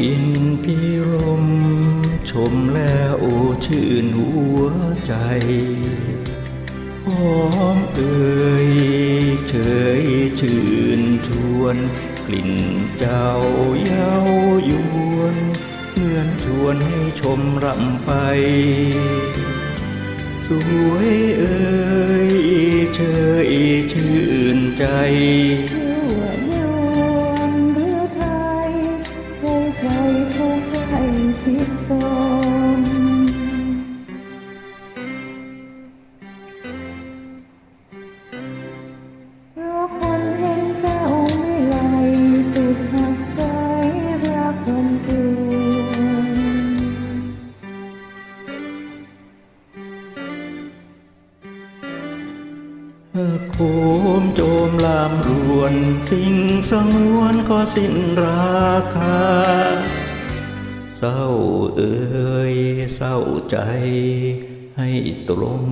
กินพิรม ชมแล้วโอชื่นหัวใจหอมเอ่ยเฉยชื่นชวน กลิ่นเจ้าเย้ายวน เหมือนชวนให้ชมรำไป สวยเอ่ยเฉยชื่นใจชั่วยามหรือไทยใครใครเขาใครคิดชม โคมโจมลามรวน สิ่งสงวนก็สิ้นราคา เศร้าเอ่ยเศร้าใจให้ตรง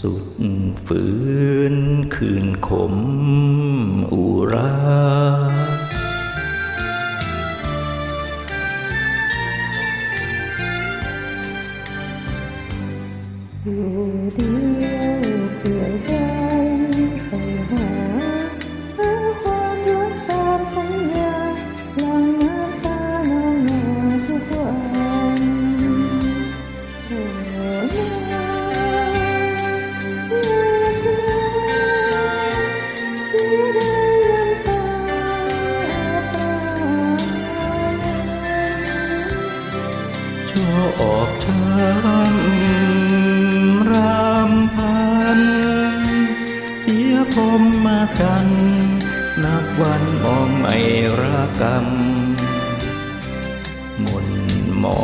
สุดฝืนคืนขมอุรา อยู่เดียวเปลี่ยวใจใฝ่หาหาความ นับวันมองไม่ระกรรมมนหมอ